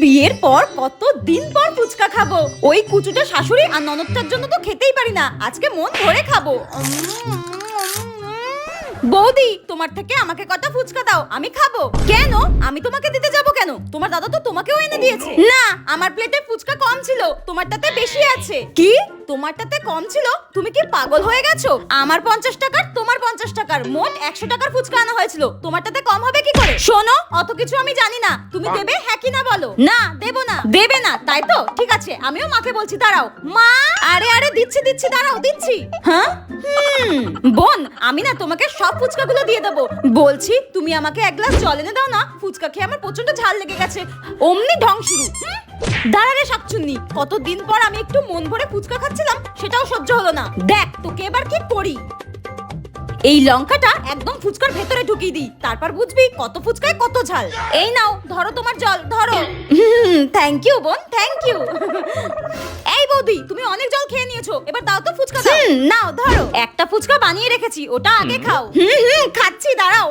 বিয়ের পর কত দিন পর ফুচকা খাব। ওই কুচুটা শাশুড়ি আর ননদটার জন্য তো খেতেই পারি না। আজকে মন ধরে খাব। বৌদি তোমার থেকে আমাকে কটা ফুচকা দাও আমি খাব। কেন? আমি তোমাকে দিতে যাব কেন? তোমার দাদা তো তোমাকেও এনে দিয়েছে। না আমার প্লেটে ফুচকা কম ছিল তোমারটাতে বেশি আছে। কি? তোমারটাতে কম ছিল? তুমি কি পাগল হয়ে গেছো? আমার পঞ্চাশ টাকার তোমার পঞ্চাশ টাকার মোট একশো টাকার ফুচকা আনা হয়েছিল। তোমারটাতে কম হবে কি করে? শোনো অত কিছু আমি জানি না। তুমি দেবে হ্যাঁ কি না বলো। না দেবো না। দেবে না, তাই তো? ঠিক আছে, আমিও মাকে বলছি, দাঁড়াও। মা? আরে আরে, দিচ্ছি দিচ্ছি, দাঁড়াও, দিচ্ছি। হ্যাঁ? বোন, আমি না তোমাকে সব ফুচকাগুলো দিয়ে দেবো। বলছি, তুমি আমাকে এক গ্লাস জল এনে দাও না, ফুচকা খেয়ে আমার প্রচণ্ড ঝাল লেগে গেছে। অমনি ঢং শুরু। হুম? দাঁড়া রে শাকচুন্নি, কতদিন পর আমি একটু মন ভরে ফুচকা খাচ্ছিলাম, সেটাও সহ্য হলো না। দেখ, তোকে এবার কি করি? এই লঙ্কাটা একদম ফুচকার ভেতরে ঢুকিয়ে দিই। তারপর বুঝবি কত ফুচকায় কত ঝাল। এই নাও ধরো তোমার জল ধরো। থ্যাংক ইউ বোন থ্যাংক ইউ এই বৌদি তুমি অনেক জল খেয়ে নিয়েছো এবার দাও তো ফুচকা দাও। নাও ধরো। একটা ফুচকা বানিয়ে রেখেছি ওটা আগে খাও। হুম হুম খাচ্ছি দাঁড়াও।